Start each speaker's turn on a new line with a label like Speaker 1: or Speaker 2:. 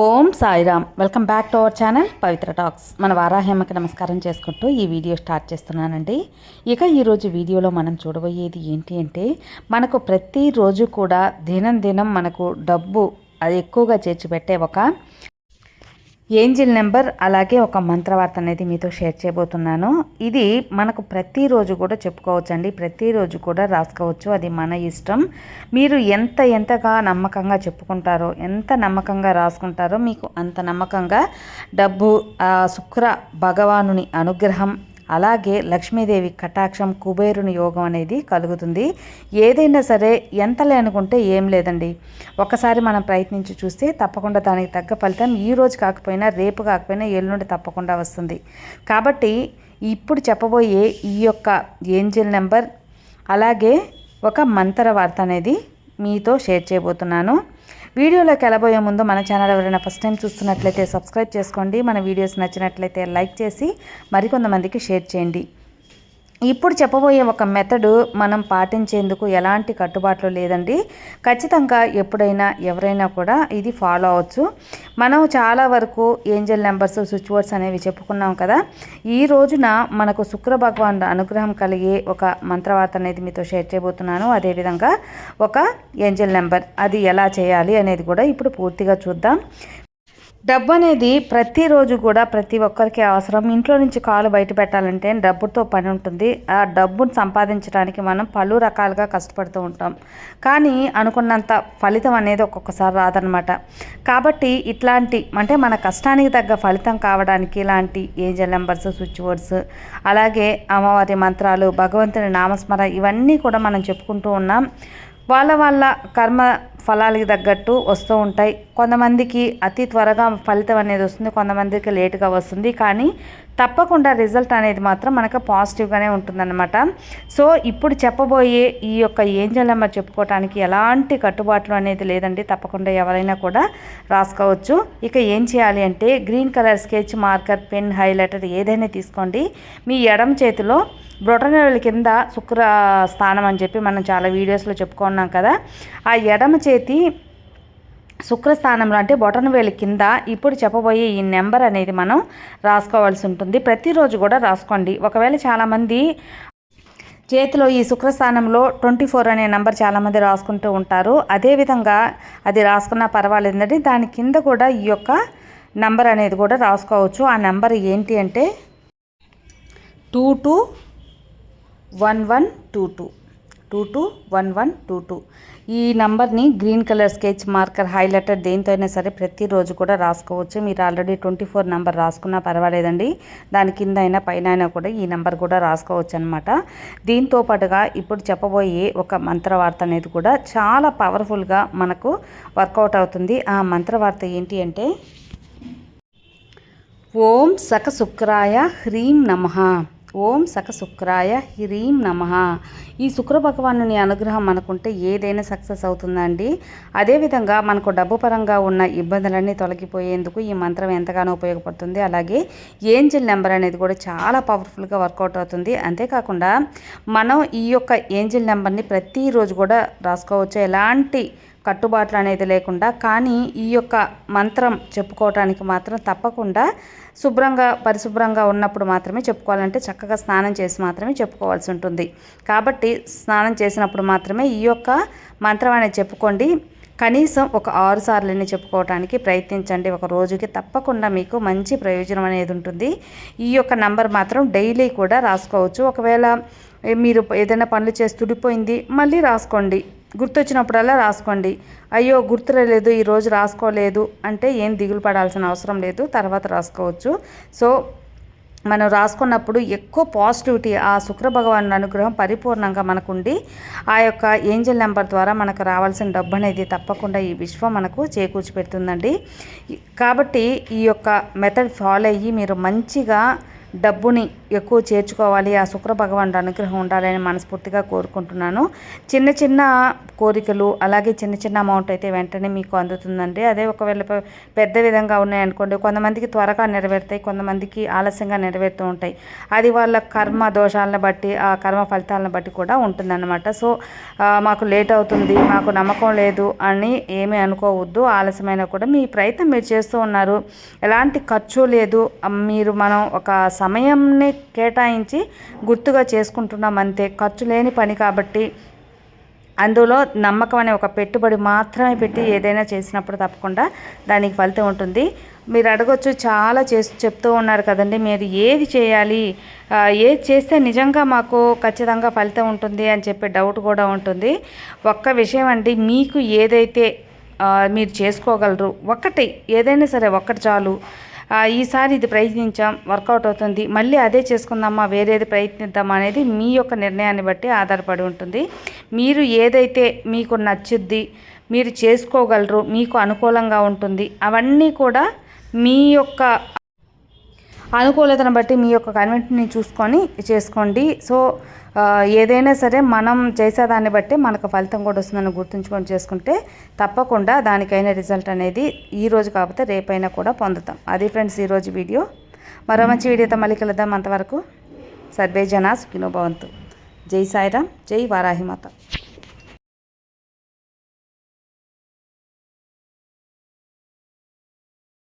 Speaker 1: Om Sairam. Welcome back to our channel Pavitra talks. మన వారాహేమకి నమస్కారం చేసుకుంటూ ఈ వీడియో స్టార్ట్ చేస్తున్నానండి. ఇక ఈరోజు వీడియోలో మనం చూడబోయేది ఏంటి అంటే మనకు ప్రతిరోజు కూడా దినం దినం మనకు డబ్బు అది ఎక్కువగా చేర్చిపెట్టే ఒక ఏంజిల్ నెంబర్ అలాగే ఒక మంత్రవార్త అనేది మీతో షేర్ చేయబోతున్నాను. ఇది మనకు ప్రతిరోజు కూడా చెప్పుకోవచ్చండి. ప్రతిరోజు కూడా రాసుకోవచ్చు. అది మన ఇష్టం. మీరు ఎంత ఎంతగా నమ్మకంగా చెప్పుకుంటారో ఎంత నమ్మకంగా రాసుకుంటారో మీకు అంత నమ్మకంగా డబ్బు శుక్ర భగవానుని అనుగ్రహం అలాగే లక్ష్మీదేవి కటాక్షం కుబేరుని యోగం అనేది కలుగుతుంది. ఏదైనా సరే ఎంతలే అనుకుంటే ఏం లేదండి. ఒకసారి మనం ప్రయత్నించి చూస్తే తప్పకుండా దానికి తగ్గ ఫలితం ఈ రోజు కాకపోయినా రేపు కాకపోయినా ఎల్లుండి తప్పకుండా వస్తుంది. కాబట్టి ఇప్పుడు చెప్పబోయే ఈ యొక్క ఏంజిల్ నెంబర్ అలాగే ఒక మంత్ర వార్త అనేది మీతో షేర్ చేయబోతున్నాను. వీడియోలోకి వెళ్ళబోయే ముందు మన ఛానల్ ఎవరైనా ఫస్ట్ టైం చూస్తున్నట్లయితే సబ్స్క్రైబ్ చేసుకోండి. మన వీడియోస్ నచ్చినట్లయితే లైక్ చేసి మరికొంతమందికి షేర్ చేయండి. ఇప్పుడు చెప్పబోయే ఒక మెథడు మనం పాటించేందుకు ఎలాంటి కట్టుబాట్లు లేదండి. ఖచ్చితంగా ఎప్పుడైనా ఎవరైనా కూడా ఇది ఫాలో అవ్వచ్చు. మనం చాలా వరకు ఏంజల్ నెంబర్స్ స్విచ్ వర్డ్స్ అనేవి చెప్పుకున్నాం కదా. ఈ రోజున మనకు శుక్ర భగవాన్ అనుగ్రహం కలిగే ఒక మంత్రవార్త అనేది మీతో షేర్ చేయబోతున్నాను. అదేవిధంగా ఒక ఏంజల్ నెంబర్ అది ఎలా చేయాలి అనేది కూడా ఇప్పుడు పూర్తిగా చూద్దాం. డబ్బు అనేది ప్రతిరోజు కూడా ప్రతి ఒక్కరికి అవసరం. ఇంట్లో నుంచి కాలు బయట పెట్టాలంటే డబ్బుతో పని ఉంటుంది. ఆ డబ్బును సంపాదించడానికి మనం పలు రకాలుగా కష్టపడుతూ ఉంటాం. కానీ అనుకున్నంత ఫలితం అనేది ఒక్కొక్కసారి రాదనమాట కాబట్టి ఇట్లాంటి అంటే మన కష్టానికి తగ్గ ఫలితం కావడానికి ఇలాంటి ఏంజల్ నెంబర్స్ స్విచ్ బోర్డ్స్ అలాగే అమ్మవారి మంత్రాలు భగవంతుని నామస్మర ఇవన్నీ కూడా మనం చెప్పుకుంటూ ఉన్నాం. వాళ్ళ వాళ్ళ కర్మ ఫలాలకి తగ్గట్టు వస్తూ ఉంటాయి. కొంతమందికి అతి త్వరగా ఫలితం అనేది వస్తుంది. కొంతమందికి లేటుగా వస్తుంది. కానీ తప్పకుండా రిజల్ట్ అనేది మాత్రం మనకు పాజిటివ్గానే ఉంటుందన్నమాట. సో ఇప్పుడు చెప్పబోయే ఈ యొక్క ఏంజల్ నెంబర్ చెప్పుకోవటానికి ఎలాంటి కట్టుబాట్లు అనేది లేదండి. తప్పకుండా ఎవరైనా కూడా రాసుకోవచ్చు. ఇక ఏం చేయాలి అంటే green colour sketch marker pen highlighter ఏదైనా తీసుకోండి. మీ ఎడమ చేతిలో బ్రొటనవేలు కింద శుక్ర స్థానం అని చెప్పి మనం చాలా వీడియోస్లో చెప్పుకున్నాం కదా. ఆ ఎడమ చేతి శుక్రస్థానంలో అంటే బొటనవేలు కింద ఇప్పుడు చెప్పబోయే ఈ నెంబర్ అనేది మనం రాసుకోవాల్సి ఉంటుంది. ప్రతిరోజు కూడా రాసుకోండి. ఒకవేళ చాలామంది చేతిలో ఈ శుక్రస్థానంలో ట్వంటీ ఫోర్ అనే నెంబర్ చాలామంది రాసుకుంటూ ఉంటారు. అదేవిధంగా అది రాసుకున్నా పర్వాలేదండి. దాని కింద కూడా ఈ యొక్క నెంబర్ అనేది కూడా రాసుకోవచ్చు. ఆ నెంబర్ ఏంటి అంటే two two one one two two. Two two one one two two ఈ నంబర్ని green colour sketch marker highlighter దేంతో అయినా సరే ప్రతిరోజు కూడా రాసుకోవచ్చు. మీరు ఆల్రెడీ ట్వంటీ ఫోర్ నెంబర్ రాసుకున్నా పర్వాలేదండి. దాని కింద అయినా పైన అయినా కూడా ఈ నెంబర్ కూడా రాసుకోవచ్చు అనమాట దీంతో పాటుగా ఇప్పుడు చెప్పబోయే ఒక మంత్రవార్త అనేది కూడా చాలా పవర్ఫుల్గా మనకు వర్కౌట్ అవుతుంది. ఆ మంత్రవార్త ఏంటి అంటే ఓం సక శుక్రాయ హ్రీం నమ. ఓం సకశుక్రాయ హ్రీం నమ. ఈ శుక్ర భగవానుని అనుగ్రహం మనకుంటే ఏదైనా సక్సెస్ అవుతుందండి. అదేవిధంగా మనకు డబ్బు పరంగా ఉన్న ఇబ్బందులన్నీ తొలగిపోయేందుకు ఈ మంత్రం ఎంతగానో ఉపయోగపడుతుంది. అలాగే ఏంజిల్ నెంబర్ అనేది కూడా చాలా పవర్ఫుల్గా వర్కౌట్ అవుతుంది. అంతేకాకుండా మనం ఈ యొక్క ఏంజిల్ నెంబర్ని ప్రతిరోజు కూడా రాసుకోవచ్చు. ఎలాంటి కట్టుబాట్లు అనేది లేకుండా కానీ ఈ యొక్క మంత్రం చెప్పుకోవటానికి మాత్రం తప్పకుండా శుభ్రంగా పరిశుభ్రంగా ఉన్నప్పుడు మాత్రమే చెప్పుకోవాలంటే చక్కగా స్నానం చేసి మాత్రమే చెప్పుకోవాల్సి ఉంటుంది. కాబట్టి స్నానం చేసినప్పుడు మాత్రమే ఈ యొక్క మంత్రం అనేది చెప్పుకోండి. కనీసం ఒక ఆరు సార్లని చెప్పుకోవడానికి ప్రయత్నించండి. ఒక రోజుకి తప్పకుండా మీకు మంచి ప్రయోజనం అనేది ఉంటుంది. ఈ యొక్క నంబర్ మాత్రం డైలీ కూడా రాసుకోవచ్చు. ఒకవేళ మీరు ఏదైనా పనులు చేసి తుడిపోయింది మళ్ళీ రాసుకోండి. గుర్తొచ్చినప్పుడల్లా రాసుకోండి. అయ్యో గుర్తులేదు ఈరోజు రాసుకోలేదు అంటే ఏం దిగులు పడాల్సిన అవసరం లేదు తర్వాత రాసుకోవచ్చు. సో మనం రాసుకున్నప్పుడు ఎక్కువ పాజిటివిటీ ఆ శుక్రభగవాన్ అనుగ్రహం పరిపూర్ణంగా మనకుండి ఆ యొక్క ఏంజల్ నెంబర్ ద్వారా మనకు రావాల్సిన డబ్బు అనేది తప్పకుండా ఈ విశ్వం మనకు చేకూర్చి పెడుతుందండి కాబట్టి ఈ యొక్క మెథడ్ ఫాలో అయ్యి మీరు మంచిగా డబ్బుని ఎక్కువ చేర్చుకోవాలి. ఆ శుక్ర భగవానుడు అనుగ్రహం ఉండాలని మనస్ఫూర్తిగా కోరుకుంటున్నాను. చిన్న చిన్న కోరికలు అలాగే చిన్న చిన్న అమౌంట్ అయితే వెంటనే మీకు అందుతుందండి. అదే ఒకవేళ పెద్ద విధంగా ఉన్నాయనుకోండి కొంతమందికి త్వరగా నెరవేరుతాయి కొంతమందికి ఆలస్యంగా నెరవేరుతూ ఉంటాయి. అది వాళ్ళ కర్మ దోషాలను బట్టి ఆ కర్మ ఫలితాలను బట్టి కూడా ఉంటుందన్నమాట. సో మాకు లేట్ అవుతుంది మాకు నమ్మకం లేదు అని ఏమీ అనుకోవద్దు. ఆలస్యమైనా కూడా మీ ప్రయత్నం మీరు చేస్తూ ఉన్నారు. ఎలాంటి ఖర్చు లేదు. మీరు మనం ఒక సమయంని కేటాయించి గుర్తుగా చేసుకుంటున్నాం అంతే. ఖర్చు లేని పని కాబట్టి అందులో నమ్మకం అనే ఒక పెట్టుబడి మాత్రమే పెట్టి ఏదైనా చేసినప్పుడు తప్పకుండా దానికి ఫలితం ఉంటుంది. మీరు అడగొచ్చు చాలా చేసి చెప్తూ ఉన్నారు కదండి మీరు ఏది చేయాలి? ఏది చేస్తే నిజంగా మాకు ఖచ్చితంగా ఫలితం ఉంటుంది అని చెప్పే డౌట్ కూడా ఉంటుంది. ఒక్క విషయం అండి మీకు ఏదైతే మీరు చేసుకోగలరు ఒక్కటి ఏదైనా సరే ఒక్కటి చాలు. ఈసారి ఇది ప్రయత్నించాం వర్కౌట్ అవుతుంది మళ్ళీ అదే చేసుకుందామా వేరేది ప్రయత్నిద్దామా అనేది మీ యొక్క నిర్ణయాన్ని బట్టి ఆధారపడి ఉంటుంది. మీరు ఏదైతే మీకు నచ్చుద్ది మీరు చేసుకోగలరు మీకు అనుకూలంగా ఉంటుంది అవన్నీ కూడా మీ యొక్క అనుకూలతను బట్టి మీ యొక్క కన్వెంట్ని చూసుకొని చేసుకోండి. సో ఏదైనా సరే మనం చేసేదాన్ని బట్టి మనకు ఫలితం కూడా వస్తుందని గుర్తుంచుకొని చేసుకుంటే తప్పకుండా దానికైన రిజల్ట్ అనేది ఈ రోజు కాకపోతే రేపైనా కూడా పొందుతాం. అది ఫ్రెండ్స్ ఈరోజు వీడియో. మరో మంచి వీడియోతో మళ్ళీ కలుద్దాం అంతవరకు. సర్వే జనా సుఖినో భవంతు. జై సాయిరామ్ జై వారాహిమాత.